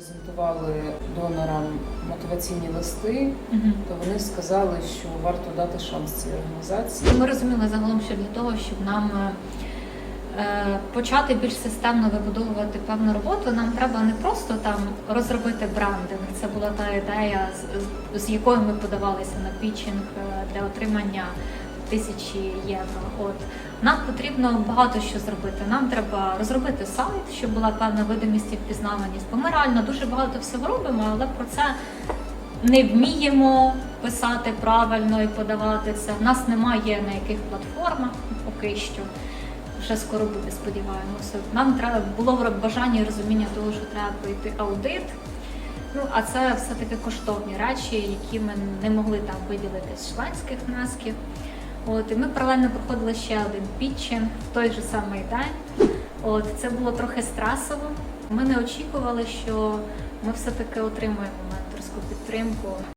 презентували донорам мотиваційні листи, то вони сказали, що варто дати шанс цій організації. Ми розуміли загалом, що для того, щоб нам е, почати більш системно вибудовувати певну роботу, нам треба не просто там розробити брендинг. Це була та ідея, з, якою ми подавалися на пітчинг е, для отримання тисячі євро. От нам потрібно багато що зробити. Нам треба розробити сайт, щоб була певна видимість і впізнаваність. Бо ми реально дуже багато всього робимо, але про це не вміємо писати правильно і подавати це. В нас немає на яких платформах поки що. Вже скоро буде, сподіваємося. Нам треба було бажання і розуміння того, що треба пройти аудит. Ну, а це все-таки коштовні речі, які ми не могли там виділити з членських внесків. От, і ми паралельно проходили ще один пітчинг в той же самий день. От, це було трохи стресово. Ми не очікували, що ми все-таки отримаємо менторську підтримку.